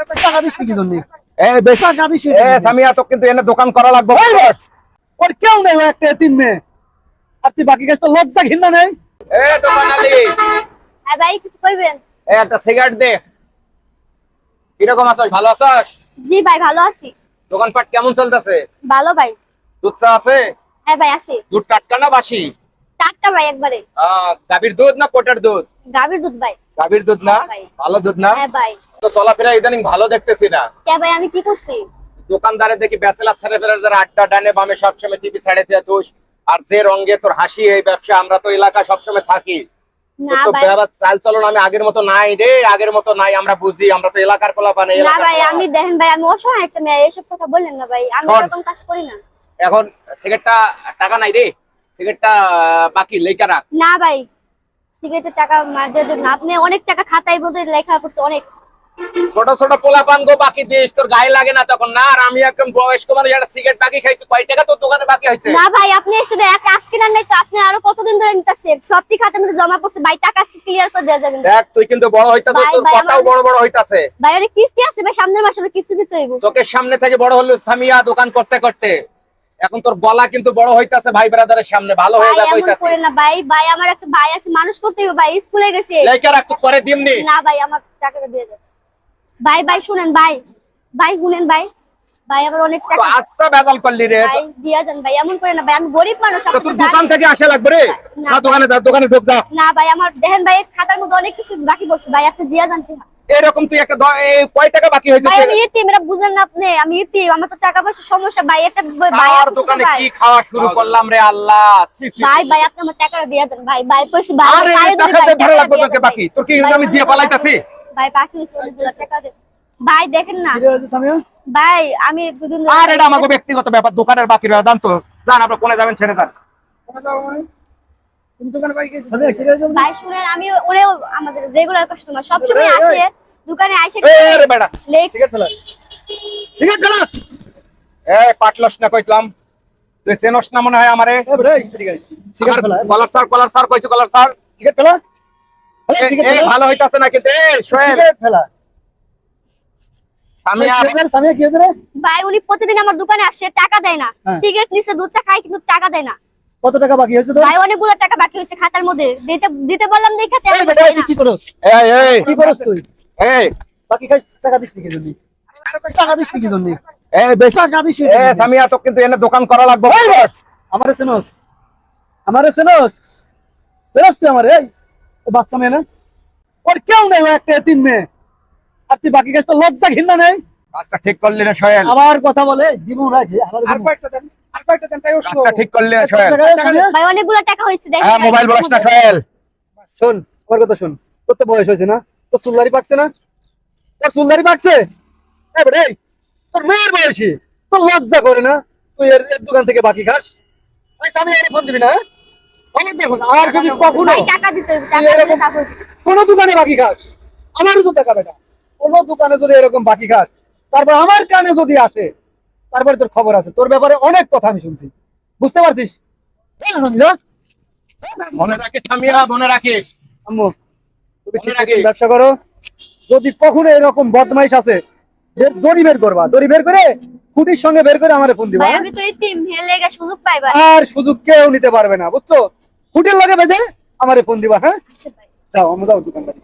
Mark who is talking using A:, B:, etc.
A: টাকা দিস কি জন্য
B: এই বেশ
A: টাকা দিস
B: এ সামিয়া তো কিন্তু এনে দোকান করা লাগবে
A: ওর কেউ নেই একটা তিন মেয়ে আর তুই বাকি কাজ লজ্জা ঘৃণা নেই
B: এ দোকানালি
C: হ্যাঁ ভাই কিছু কইবেন
B: এ একটা সিগারেট দে কীরকম আছিস ভালো আছিস
C: জি ভাই ভালো আছি
B: দোকানপাট কেমন চলতেছে
C: ভালো ভাই
B: দুধ চা আছে
C: হ্যাঁ ভাই আছি
B: দুধ টাটকা না বাসি
C: টাটকা ভাই একবারে
B: গাভীর দুধ না কোটার দুধ
C: গাভীর দুধ ভাই।
B: গাভীর দুধ না? ভালো দুধ না?
C: হ্যাঁ ভাই।
B: তো চলাফেরা ইদানিং ভালো দেখতেছি না।
C: কে ভাই আমি কি করছি?
B: দোকানদারে দেখি ব্যাচেলার ফেরার যারা আড্ডা ডানে বামে সবসময় টিভি ছাড়ে দিয়ে তুস আর যে রঙে তোর হাসি এই ব্যবসা আমরা তো এলাকা সবসময় থাকি। চাল চলন আমি আগের মতো নাই রে আগের মতো নাই আমরা বুঝি আমরা তো এলাকার পোলা বানাই
C: না ভাই আমি দেখেন ভাই আমি অসহায় একটা মেয়ে এসব কথা বললেন না ভাই। আমি এরকম কাজ করি না।
B: এখন সিগারেটটা টাকা নাই রে সিগারেটটা বাকি লেখা রাখ।
C: না ভাই সিগারেটের টাকা মার দিয়ে দেবেন আপনি অনেক টাকা খাতায় বোধহয় লেখা করছে অনেক।
B: ছোট ছোট পোলা পান গো বাকি দিস তোর গায়ে লাগে না তখন। না আর আমি একদম বয়স্ক মানুষ একটা সিগারেট বাকি খাইছি কয় টাকা তোর দোকানে বাকি হয়েছে?
C: না ভাই আপনি শুধু এক আজকে না নাই তো আপনি আরও কতদিন ধরে নিতেছেন? সবটি খাতার মধ্যে জমা করছে ভাই টাকা আজকে ক্লিয়ার করে দেওয়া যাবে
B: দেখ তুই কিন্তু বড় হইতাছ তোর কথাও বড় বড় হইতাছে।
C: ভাই অনেক কিস্তি আছে ভাই সামনের মাসে কিস্তি দিতে হইব।
B: চোখের সামনে থেকে বড় হলো সামিয়া দোকান করতে করতে। এখন তোর গলা কিন্তু বড় হইতাছে ভাই ব্রাদারের সামনে ভালো হয়ে হইতাছে
C: করে না ভাই ভাই আমার একটা ভাই আছে মানুষ করতে হইব ভাই স্কুলে গেছে।
B: লেখা রাখ পরে দিমনি
C: না। ভাই আমার টাকাটা দিয়ে দেন ভাই ভাই শুনেন ভাই ভাই শুনেন ভাই ভাই আমার অনেক টাকা।
B: আচ্ছা বেজাল করলি রে।
C: ভাই দিয়া যান ভাই এমন করে না ভাই আমি গরিব মানুষ আপনি
B: তোর দোকান থেকে আসা লাগবে রে?
C: না,
B: দোকানে যা দোকানে ঢোক যা।
C: না ভাই আমার দেখেন ভাই খাতার মধ্যে অনেক কিছু বাকি পড়ছে ভাই আপনি দিয়া যান
B: এরকম তুই একটা কয় টাকা বাকি হয়েছে
C: আমি ইতিম এটা বুঝেন না আপনি। আমি ইতিম আমার তো টাকা পয়সা সমস্যা। ভাই এটা ভাই
B: আর দোকানে কি খাওয়া শুরু করলাম রে আল্লাহ? সি সি
C: ভাই ভাই আপনি আমার টাকাটা দিয়ে দেন। ভাই ভাই কইছি ভাই
B: আরে টাকা
C: ভাই,
B: দে ধরে লাগবে তোকে বাকি
C: ভাই।
B: তোর কি আমি দিয়ে পালাইতাছি?
C: ভাই বাকি হইছে টাকা দেন। ভাই দেখেন না। ভাই আমি দুদিন
B: আর এটা আমাকে ব্যক্তিগত ব্যাপার দোকানের বাকি রয়ে জান তো। জান আপনার কোনে যাবেন ছেড়ে যান।
A: সামিয়া কি রে হয়েছে
C: ভাই শুনেন আমি ওরেও আমাদের রেগুলার কাস্টমার সবসময়
A: এই, এই,
C: আসে দোকানে আসে
B: এ রে বেটা।
C: লেখ
A: সিগারেট ফেলা।
B: সিগারেট পাটলস না কইতাম। তুই চেনস না মনে হয় আমারে?
A: এ রে এদিকে আয়। সিগারেট ফেলা
B: কলার স্যার কলার স্যার কইছো কলার স্যার।
A: সিগারেট ফেলা? ফেলা,
B: এ
A: সিগারেট
B: এ,
A: ফেলা।
B: ভালো হইতাছে না কিন্তু এ সোহেল
A: সিগারেট ফেলা।
B: আমি
A: কি হয়েছে রে, সামিয়া কি হয়েছে রে?
C: ভাই উনি প্রতিদিন আমার দোকানে আসে টাকা দেয় না।
A: হ্যাঁ।
C: সিগারেট নিচে দুধ চা খায় কিন্তু টাকা দেয় না।
A: কত টাকা বাকি হয়েছে তোর?
C: ভাই অনেকগুলো টাকা বাকি হয়েছে খাতার মধ্যে। দিতে দিতে বললাম দেখাতে
A: এই বেটা এই কি করস?
B: এই এই
A: কি করস তুই?
B: এই।
A: বাকি টাকা দিস নি কি জন্য টাকা দিস নি কি জন্য
B: এই বেশ।
A: টাকা দিস নি
B: এ সামিয়া তো কিন্তু এনে দোকান করা লাগবে।
A: ভাই আমারে চেনস? আমারে চেনস? চেনস তুই আমারে? এই ও বাচ্চা মেয়ে না? ওর কেউ নেই একটা তিন মেয়ে। আর তুই বাকি কাজ তো লজ্জা ঘৃণা নেই?
B: কাজটা ঠিক করলি না সোহেল
A: আবার কথা বলে দিব না
D: আর কয়েকটা দেন আর কয়েকটা দেন তাই
B: কাজটা ঠিক করলি না সোহেল
C: ভাই অনেকগুলো টাকা হয়েছে দেখেন
B: হ্যাঁ মোবাইল বলিস না সোহেল
A: শোন আমার কথা শোন তোর তো বয়স হয়েছে না তোর চুলদারি পাকছে না? তোর চুলদারি পাকছে? এই বেটা, তোর মেয়ের বয়সী তোর লজ্জা করে না? তুই এর এর দোকান থেকে বাকি খাস? আমি এর ফোন দিবি না হ্যাঁ? দেখুন আর যদি কখনো
C: ভাই টাকা দিতে টাকা
A: কোনো দোকানে বাকি খাস আমারও তো দেখা বেটা কোনো দোকানে যদি এরকম বাকি খাস তারপর আমার কানে যদি আসে তারপরে তোর খবর আছে। তোর ব্যাপারে অনেক কথা আমি শুনছি। বুঝতে পারছিস?
B: মনে রাখিস মনে রাখিস।
A: আম্মু তুমি ঠিক ব্যবসা করো। যদি কখনো এরকম বদমাইশ আছে দড়ি বের করবা দড়ি বের করে খুঁটির সঙ্গে বের করে আমারে ফোন দিবা হ্যাঁ?
C: আমি তো ইতিম হেলে গা সুযোগ পাই
A: আর সুযোগ কেউ নিতে পারবে না বুঝছ? খুঁটির লাগে বেঁধে আমারে ফোন দিবা হ্যাঁ?
C: আচ্ছা
A: যাও আমরা যাও দোকানদারি